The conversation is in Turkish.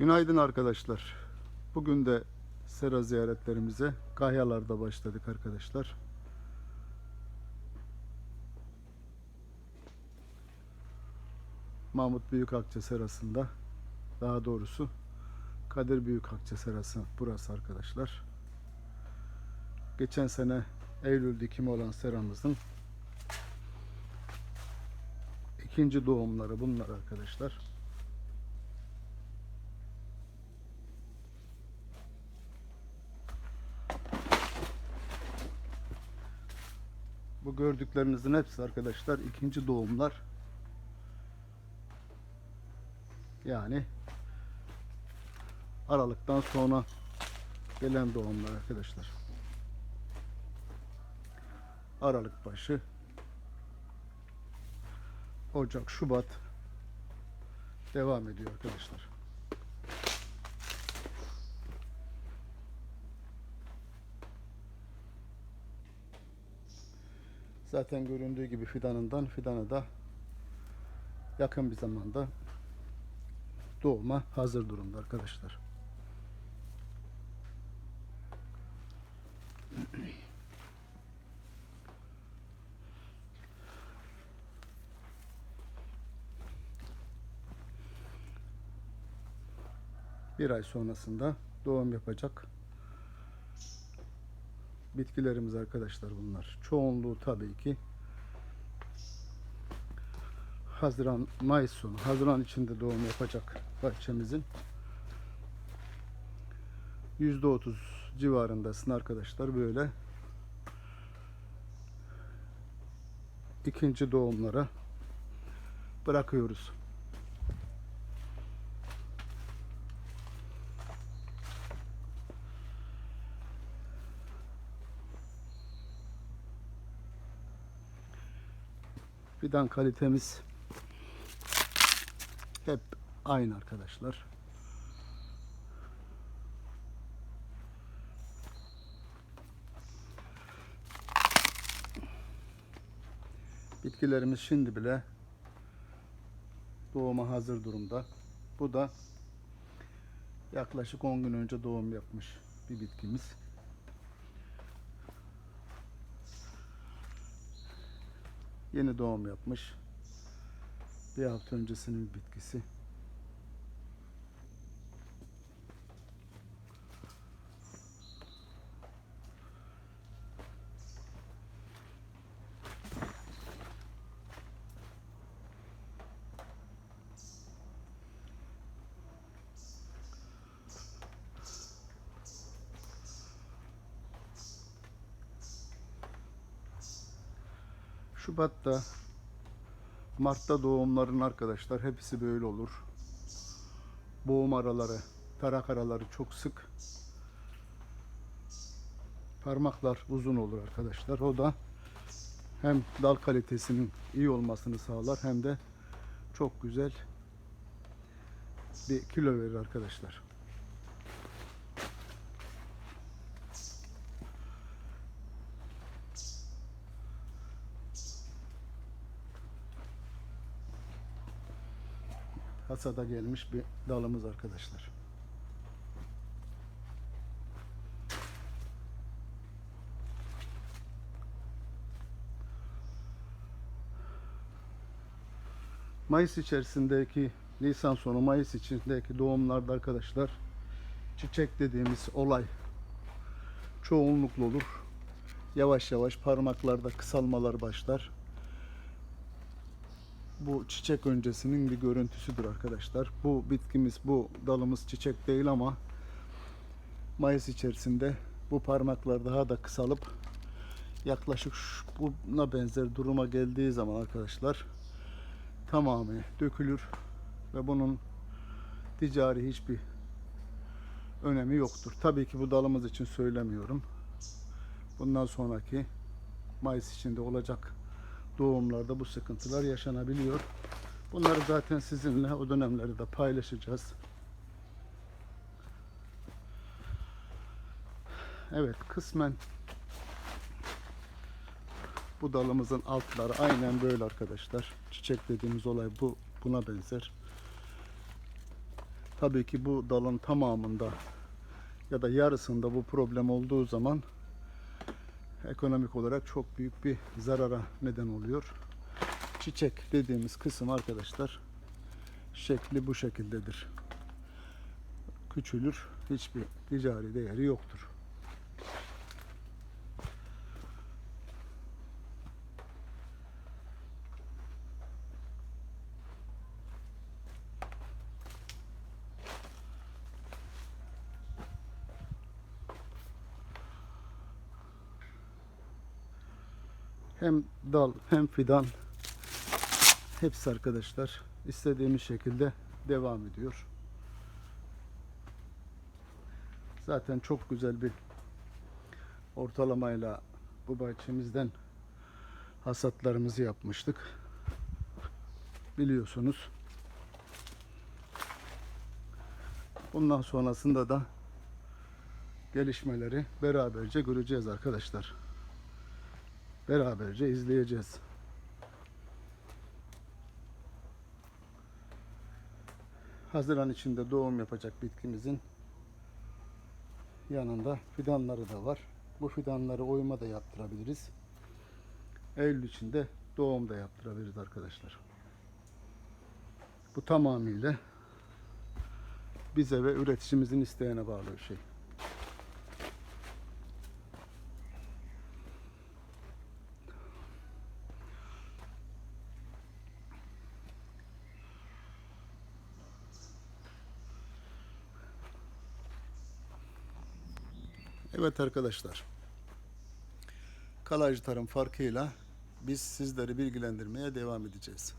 Günaydın arkadaşlar. Bugün de sera ziyaretlerimize Kahyalar'da başladık arkadaşlar. Mahmut Büyükakça serasında daha doğrusu Kadir Büyükakça serası burası arkadaşlar. Geçen sene Eylül dikimi olan seramızın ikinci doğumları bunlar arkadaşlar. Bu gördüklerinizin hepsi arkadaşlar ikinci doğumlar. Yani Aralık'tan sonra gelen doğumlar arkadaşlar. Aralık başı Ocak, Şubat devam ediyor arkadaşlar. Zaten göründüğü gibi fidanından fidana da yakın bir zamanda doğuma hazır durumda arkadaşlar. Bir ay sonrasında doğum yapacak bitkilerimiz arkadaşlar bunlar. Çoğunluğu tabii ki Haziran, Mayıs sonu, Haziran içinde doğum yapacak bahçemizin %30 civarındasın arkadaşlar böyle ikinci doğumlara bırakıyoruz. Fidan kalitemiz hep aynı arkadaşlar. Bitkilerimiz şimdi bile doğuma hazır durumda. Bu da yaklaşık 10 gün önce doğum yapmış bir bitkimiz. Yeni doğum yapmış. Bir hafta öncesinin bitkisi. Şubat'ta Mart'ta doğumların arkadaşlar hepsi böyle olur. Boğum araları, tarak araları çok sık. Parmaklar uzun olur arkadaşlar. O da hem dal kalitesinin iyi olmasını sağlar hem de çok güzel bir kilo verir arkadaşlar. Hasada gelmiş bir dalımız arkadaşlar. Mayıs içerisindeki Nisan sonu Mayıs içindeki doğumlarda arkadaşlar çiçek dediğimiz olay çoğunluklu olur. Yavaş yavaş parmaklarda kısalmalar başlar bu çiçek öncesinin bir görüntüsüdür arkadaşlar. Bu bitkimiz, bu dalımız çiçek değil ama Mayıs içerisinde bu parmaklar daha da kısalıp yaklaşık buna benzer duruma geldiği zaman arkadaşlar tamamı dökülür ve bunun ticari hiçbir önemi yoktur. Tabii ki bu dalımız için söylemiyorum. Bundan sonraki Mayıs içinde olacak doğumlarda bu sıkıntılar yaşanabiliyor. Bunları zaten sizinle o dönemleri de paylaşacağız. Evet kısmen bu dalımızın altları aynen böyle arkadaşlar. Çiçek dediğimiz olay bu buna benzer. Tabii ki bu dalın tamamında ya da yarısında bu problem olduğu zaman ekonomik olarak çok büyük bir zarara neden oluyor. Çiçek dediğimiz kısım arkadaşlar şekli bu şekildedir. Küçülür, hiçbir ticari değeri yoktur. Hem dal hem fidan hepsi arkadaşlar istediğimiz şekilde devam ediyor. Zaten çok güzel bir ortalamayla bu bahçemizden hasatlarımızı yapmıştık. Biliyorsunuz. Bundan sonrasında da gelişmeleri beraberce göreceğiz arkadaşlar. Beraberce izleyeceğiz. Haziran içinde doğum yapacak bitkimizin yanında fidanları da var. Bu fidanları oyma da yaptırabiliriz. Eylül içinde doğum da yaptırabiliriz arkadaşlar. Bu tamamıyla bize ve üreticimizin isteğine bağlı bir şey. Evet arkadaşlar. Kalaycı tarım farkıyla biz sizleri bilgilendirmeye devam edeceğiz.